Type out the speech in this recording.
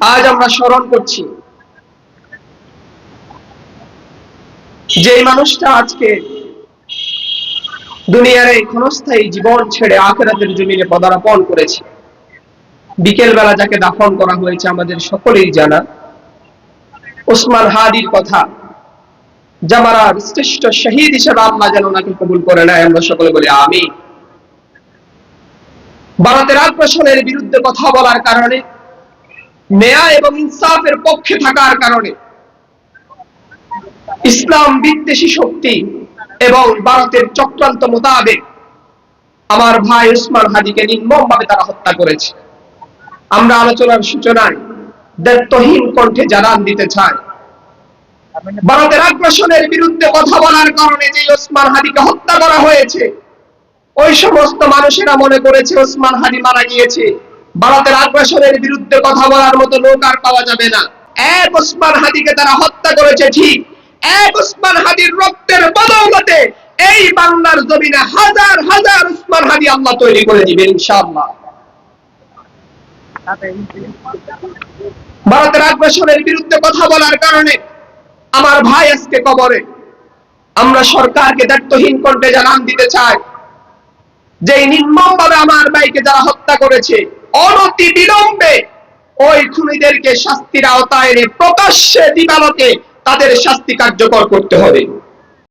আজ আমরা স্মরণ করছি যে মানুষটা আজকে দুনিয়ার এই ক্ষণস্থায়ী জীবন ছেড়ে আখেরাতের জমিনে পদার্পণ করেছে। বিকেল বেলা যাকে দাফন করা হয়েছে আমাদের সকলেই জানা। ওসমান হাদির কথা জামারার শ্রেষ্ঠ শহীদ হিসেবে আল্লাহ যেন ওনাকে কবুল করে নেয়, আমরা সকলে বলি আমি ভারতের আগ্রাসনের বিরুদ্ধে কথা বলার কারণে ন্যায় এবং ইনসাফের পক্ষে থাকার কারণে ইসলাম বিদ্বেষী শক্তি এবং ভারতের চক্রান্ত মোতাবেক আমার ভাই উসমান হাদিকে নির্মমভাবে তারা হত্যা করেছে। আমরা আলোচনার সূচনায় দায়িত্বহীন কণ্ঠে জানান দিতে চাই। ভারতের আগ্রাসনের বিরুদ্ধে কথা বলার কারণে যে ওসমান হাদিকে হত্যা করা হয়েছে, ওই সমস্ত মানুষেরা মনে করেছে ওসমান হাদি মারা গিয়েছে। ভারতের আগ্রাসনের বিরুদ্ধে কথা বলার মতো লোক আর পাওয়া যাবে না। এক ওসমান হাদিকে তারা হত্যা করেছে, ঠিক। এক ওসমান হাদির রক্তের বদৌলতে এই বাংলার জমিনে হাজার হাজার উসমান হাদি আল্লাহ তৈরি করে দিবেন, ইনশাআল্লাহ। ভারতের আগ্রাসনের বিরুদ্ধে কথা বলার কারণে আমার ভাই আজকে কবরে। আমরা সরকারকে দায়িত্বহীন কণ্ঠে জানান দিতে চাই। যে নির্মমভাবে আমার ভাইকে যারা হত্যা করেছে অনতি বিলম্বে ওই খুনিদেরকে শাস্তির আওতায় প্রকাশ্যে দিবালকে তাদের শাস্তি কার্যকর করতে হবে।